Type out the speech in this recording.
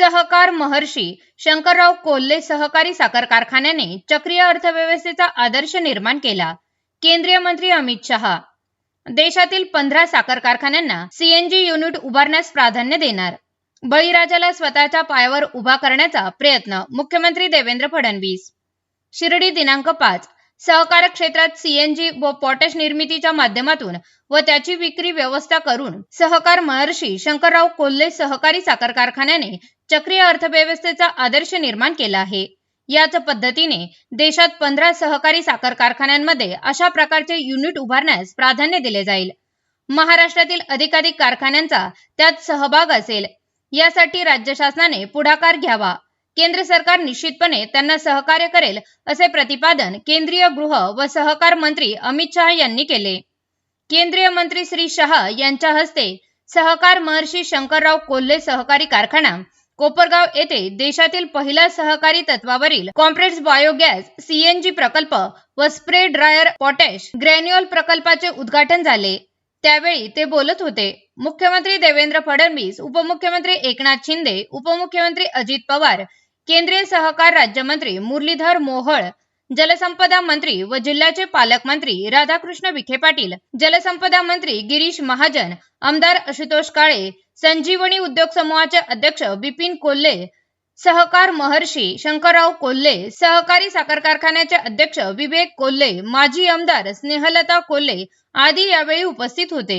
सहकार महर्षी शंकरराव कोल्हे सहकारी साखर कारखान्याने चक्रीय अर्थव्यवस्थेचा आदर्श निर्माण केला. केंद्रीय मंत्री अमित शहा. देशातील पंधरा साखर कारखान्यांना सीएनजी युनिट उभारण्यास प्राधान्य देणार. बळीराजाला स्वतःच्या पायावर उभा करण्याचा प्रयत्न मुख्यमंत्री देवेंद्र फडणवीस. शिर्डी दिनांक पाच सहकार क्षेत्रात सीएनजी व पॉटॅश निर्मितीच्या माध्यमातून व त्याची विक्री व्यवस्था करून सहकार महर्षी शंकरराव कोल्हे सहकारी साखर कारखान्याने चक्रीय अर्थव्यवस्थेचा आदर्श निर्माण केला आहे. याच पद्धतीने देशात पंधरा सहकारी साखर कारखान्यांमध्ये अशा प्रकारचे युनिट उभारण्यास प्राधान्य दिले जाईल. महाराष्ट्रातील अधिकाधिक कारखान्यांचा त्यात सहभाग असेल. यासाठी राज्य शासनाने पुढाकार घ्यावा. केंद्र सरकार निश्चितपणे त्यांना सहकार्य करेल असे प्रतिपादन केंद्रीय गृह व सहकार मंत्री अमित शहा यांनी केले. केंद्रीय मंत्री श्री शहा यांच्या हस्ते सहकार महर्षी शंकरराव कोल्हे सहकारी कारखाना कोपरगाव येथे देशातील पहिला सहकारी तत्वावरील कॉम्प्रेस बायोगॅस सीएनजी प्रकल्प व स्प्रे ड्रायर पॉटॅश ग्रॅन्युअल प्रकल्पाचे उद्घाटन झाले. त्यावेळी ते बोलत होते. मुख्यमंत्री देवेंद्र फडणवीस उपमुख्यमंत्री एकनाथ शिंदे उपमुख्यमंत्री अजित पवार केंद्रीय सहकार राज्यमंत्री मुरलीधर मोहोळ जलसंपदा मंत्री व जिल्ह्याचे पालकमंत्री राधाकृष्ण विखे पाटील जलसंपदा मंत्री गिरीश महाजन आमदार आशुतोष काळे संजीवनी उद्योग समूहाचे अध्यक्ष बिपिन कोल्हे सहकार महर्षी शंकरराव कोल्हे सहकारी साखर कारखान्याचे अध्यक्ष विवेक कोल्हे माजी आमदार स्नेहलता कोल्हे आदी यावेळी उपस्थित होते.